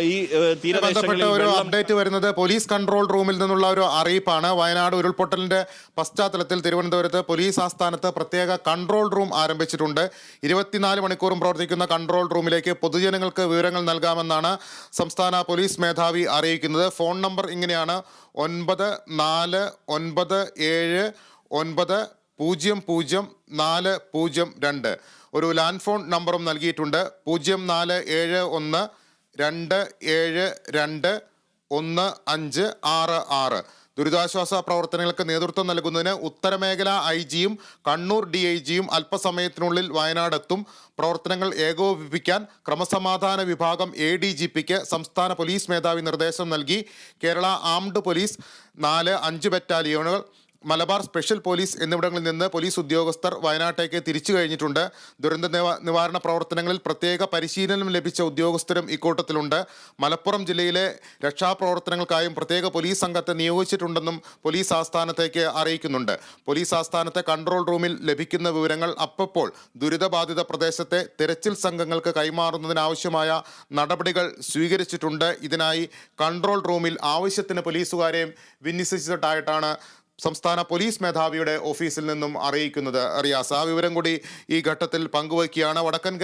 ഈ ബന്ധപ്പെട്ട ഒരു അപ്ഡേറ്റ് വരുന്നത് പോലീസ് കൺട്രോൾ റൂമിൽ നിന്നുള്ള ഒരു അറിയിപ്പാണ്. വയനാട് ഉരുൾപൊട്ടലിന്റെ പശ്ചാത്തലത്തിൽ തിരുവനന്തപുരത്ത് പോലീസ് ആസ്ഥാനത്ത് പ്രത്യേക കൺട്രോൾ റൂം ആരംഭിച്ചിട്ടുണ്ട്. ഇരുപത്തിനാല് മണിക്കൂറും പ്രവർത്തിക്കുന്ന കൺട്രോൾ റൂമിലേക്ക് പൊതുജനങ്ങൾക്ക് വിവരങ്ങൾ നൽകാമെന്നാണ് സംസ്ഥാന പോലീസ് മേധാവി അറിയിക്കുന്നത്. ഫോൺ നമ്പർ ഇങ്ങനെയാണ്. ഒൻപത് നാല് ഒൻപത് ഏഴ് ഒൻപത് പൂജ്യം പൂജ്യം നാല് പൂജ്യം രണ്ട്. ഒരു ലാൻഡ് ഫോൺ നമ്പറും നൽകിയിട്ടുണ്ട്. പൂജ്യം നാല് ഏഴ് ഒന്ന് രണ്ട് ഏഴ് രണ്ട് ഒന്ന് അഞ്ച് ആറ് ആറ്. ദുരിതാശ്വാസ പ്രവർത്തനങ്ങൾക്ക് നേതൃത്വം നൽകുന്നതിന് ഉത്തരമേഖല ഐ ജിയും കണ്ണൂർ ഡി ഐ ജിയും അല്പസമയത്തിനുള്ളിൽ വയനാടെത്തും. പ്രവർത്തനങ്ങൾ ഏകോപിപ്പിക്കാൻ ക്രമസമാധാന വിഭാഗം എ ഡി ജി പിക്ക് സംസ്ഥാന പോലീസ് മേധാവി നിർദ്ദേശം നൽകി. കേരള ആംഡ് പോലീസ് നാല് അഞ്ച് ബറ്റാലിയനുകൾ മലബാർ സ്പെഷ്യൽ പോലീസ് എന്നിവിടങ്ങളിൽ നിന്ന് പോലീസ് ഉദ്യോഗസ്ഥർ വയനാട്ടേക്ക് തിരിച്ചു കഴിഞ്ഞിട്ടുണ്ട്. ദുരന്ത നിവാരണ പ്രവർത്തനങ്ങളിൽ പ്രത്യേക പരിശീലനം ലഭിച്ച ഉദ്യോഗസ്ഥരും ഇക്കൂട്ടത്തിലുണ്ട്. മലപ്പുറം ജില്ലയിലെ രക്ഷാപ്രവർത്തനങ്ങൾക്കായും പ്രത്യേക പോലീസ് സംഘത്തെ നിയോഗിച്ചിട്ടുണ്ടെന്നും പോലീസ് ആസ്ഥാനത്തേക്ക് അറിയിക്കുന്നുണ്ട്. പോലീസ് ആസ്ഥാനത്തെ കൺട്രോൾ റൂമിൽ ലഭിക്കുന്ന വിവരങ്ങൾ അപ്പപ്പോൾ ദുരിതബാധിത പ്രദേശത്തെ തെരച്ചിൽ സംഘങ്ങൾക്ക് കൈമാറുന്നതിനാവശ്യമായ നടപടികൾ സ്വീകരിച്ചിട്ടുണ്ട്. ഇതിനായി കൺട്രോൾ റൂമിൽ ആവശ്യത്തിന് പോലീസുകാരെയും വിന്യസിച്ചിട്ടായിട്ടാണ് സംസ്ഥാന പോലീസ് മേധാവിയുടെ ഓഫീസിൽ നിന്നും അറിയിക്കുന്നത് റിയാസ്. ആ വിവരം കൂടി ഈ ഘട്ടത്തിൽ പങ്കുവയ്ക്കുകയാണ്. വടക്കൻ